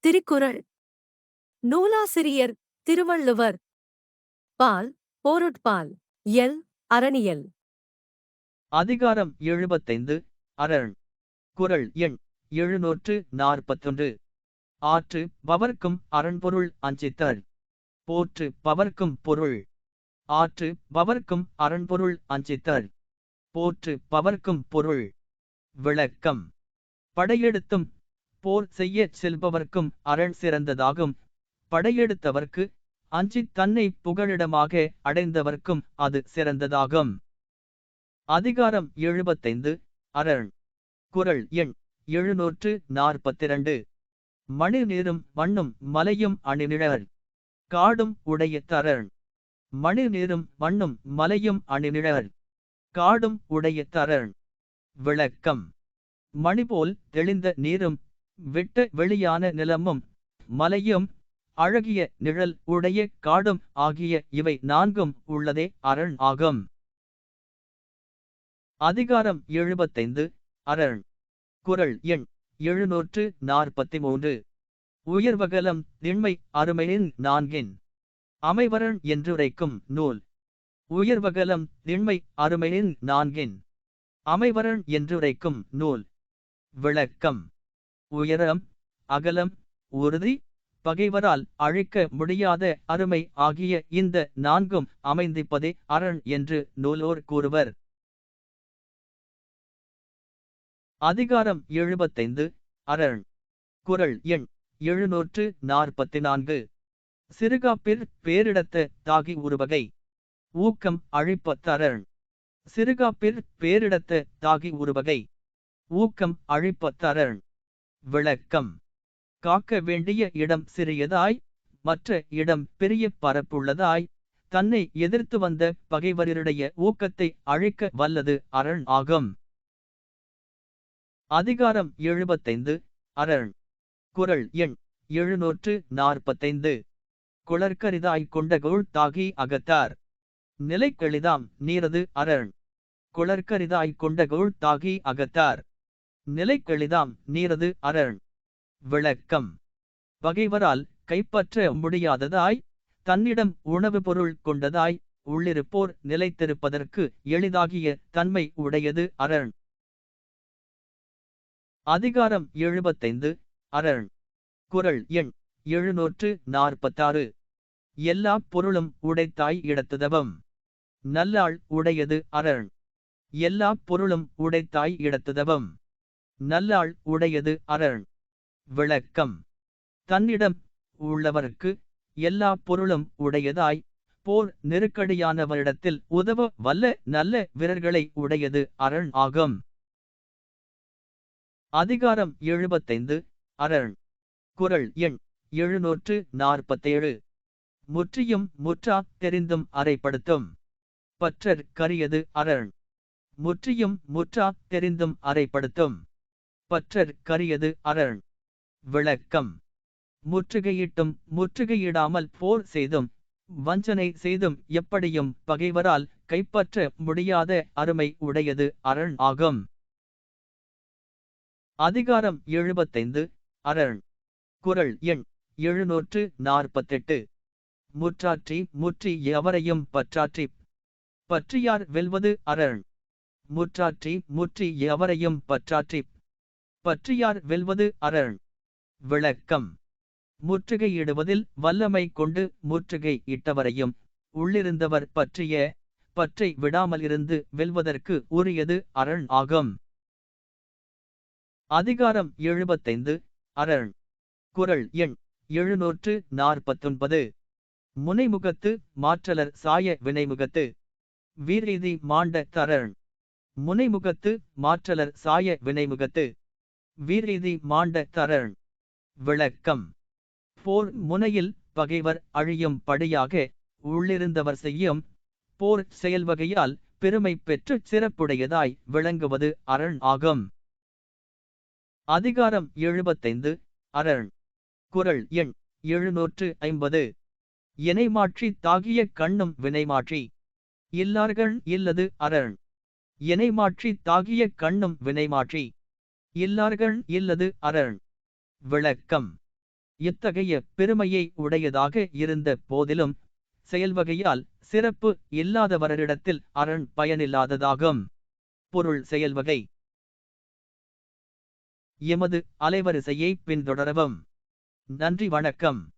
திருக்குறள். நூலாசிரியர் திருவள்ளுவர். பால் போருட்பால் எல் அரணியல். அதிகாரம் எழுபத்தைந்து அரண். குரல் எண் எழுநூற்று நாற்பத்தொன்று. ஆற்று பவர்க்கும் அரண்பொருள் அஞ்சித்தல் போற்று பவர்க்கும் பொருள். ஆற்று பவர்க்கும் அரண்பொருள் அஞ்சித்தல் போற்று பவர்க்கும் பொருள். விளக்கம். படையெடுத்தும் போர் செய்யச் செல்பவர்க்கும் அரண் சிறந்ததாகும். படையெடுத்தவர்க்கு அஞ்சித் தன்னை புகழிடமாக அடைந்தவர்க்கும் அது சிறந்ததாகும். அதிகாரம் எழுபத்தைந்து அரண். குறள் எண் எழுநூற்று நாற்பத்திரண்டு. மணி நீரும் மண்ணும் மலையும் அணிநிழல். காடும் உடைய தரண். மணி நீரும் மண்ணும் மலையும் அணிநிழல். காடும் உடைய தரண். விளக்கம். மணிபோல் தெளிந்த நீரும் விட்டு வெளியான நிலமும் மலையும் அழகிய நிழல் உடைய காடும் ஆகிய இவை நான்கும் உள்ளதே அரண் ஆகும். அதிகாரம் எழுபத்தைந்து அரண் குறள் எண் எழுநூற்று நாற்பத்தி மூன்று உயர்வகலம் திண்மை அருமையின் நான்கின் அமைவரண் என்றுரைக்கும் நூல். உயர்வகலம் திண்மை அருமையின் நான்கின் அமைவரண் என்றுரைக்கும் நூல். விளக்கம் உயரம் அகலம் உறுதி பகைவரால் அழிக்க முடியாத அருமை ஆகிய இந்த நான்கும் அமைந்திப்பதே அரண் என்று நூலோர் கூறுவர். அதிகாரம் எழுபத்தைந்து அரண் குறள் எண் எழுநூற்று நாற்பத்தி நான்கு சிறுகாப்பிற் பேரிடத்த தாகி உருவகை. ஊக்கம் அழிப்ப தரண். சிறுகாப்பிற் பேரிடத்த தாகி உருவகை. ஊக்கம் அழிப்ப தரண். விளக்கம். காக்க வேண்டிய இடம் சிறியதாய் மற்ற இடம் பெரிய பரப்புள்ளதாய் தன்னை எதிர்த்து வந்த பகைவரிடைய ஊக்கத்தை அழைக்க வல்லது அரண் ஆகும். அதிகாரம் எழுபத்தைந்து அரண். குறள் எண் எழுநூற்று நாற்பத்தைந்து. குளர்கரிதாய் கொண்டகோள் தாகி அகத்தார். நிலைக்கெளிதாம் நீரது அரண். குளர்கரிதாய் கொண்டகோள் தாகி அகத்தார். நிலைக்கெளிதாம் நீரது அரண் விளக்கம். பகைவரால் கைப்பற்ற முடியாததாய் தன்னிடம் உணவு பொருள் கொண்டதாய் உள்ளிருப்போர் நிலைத்திருப்பதற்கு எளிதாகிய தன்மை உடையது அரண் அதிகாரம் எழுபத்தைந்து அரண் குறள் எண் எழுநூற்று நாற்பத்தாறு. எல்லா பொருளும் உடைத்தாய் இடத்துதவம். நல்லாள் உடையது அரண் எல்லா பொருளும் உடைத்தாய் இடத்துதவம். நல்லாள் உடையது அரண். விளக்கம். தன்னிடம் உள்ளவருக்கு எல்லா பொருளும் உடையதாய் போர் நெருக்கடியானவரிடத்தில் உதவ வல்ல நல்ல வீரர்களை உடையது அரண் ஆகும். அதிகாரம் எழுபத்தைந்து அரண். குறள் எண் எழுநூற்று நாற்பத்தேழு. முற்றியும் முற்றா தெரிந்தும் அறைப்படுத்தும். பற்றற் கரியது அரண். முற்றியும் முற்றா தெரிந்தும் அறைப்படுத்தும். பற்றற் கரியது அரண் விளக்கம். முற்றுகையிட்டும் முற்றுகையிடாமல் போர் செய்தும் வஞ்சனை செய்தும் எப்படியும் பகைவரால் கைப்பற்ற முடியாத அருமை உடையது அரண் ஆகும். அதிகாரம் எழுபத்தைந்து அரண் குறள் எண் எழுநூற்று நாற்பத்தெட்டு. முற்றாற்றி முற்றி எவரையும் பற்றாற்றி பற்றியார் வெல்வது அரண் முற்றாற்றி முற்றி எவரையும் பற்றாற்றி பற்றியார் வெல்வது அரண் விளக்கம். முற்றுகையிடுவதில் வல்லமை கொண்டு முற்றுகை இட்டவரையும் உள்ளிருந்தவர் பற்றிய பற்றை விடாமலிருந்து வெல்வதற்கு உரியது அரண் ஆகும். அதிகாரம் எழுபத்தைந்து அரண் குறள் எண் எழுநூற்று நாற்பத்தொன்பது. முனைமுகத்து மாற்றலர் சாய வினைமுகத்து. வீரீதி மாண்ட தரண் முனைமுகத்து மாற்றலர் சாய வினைமுகத்து. வீரீதி மாண்ட தரண் விளக்கம். போர் முனையில் பகைவர் அழியும் படியாக உள்ளிருந்தவர் செய்யும் போர் செயல்வகையால் பெருமை பெற்று சிறப்புடையதாய் விளங்குவது அரண் ஆகும். அதிகாரம் எழுபத்தைந்து அரண். குறள் எண் எழுநூற்று ஐம்பது. இணைமாற்றி தாகிய கண்ணும் வினைமாற்றி இல்லார்கள் இல்லது அரண். இணைமாற்றி தாகிய கண்ணும் வினைமாற்றி இல்லார்கள் இல்லது அரண். விளக்கம். இத்தகைய பெருமையை உடையதாக இருந்த போதிலும் செயல்வகையால் சிறப்பு இல்லாதவரிடத்தில் அரண் பயனில்லாததாகும். பொருள் செயல்வகை. எமது அலைவரிசையை பின்தொடரவும். நன்றி வணக்கம்.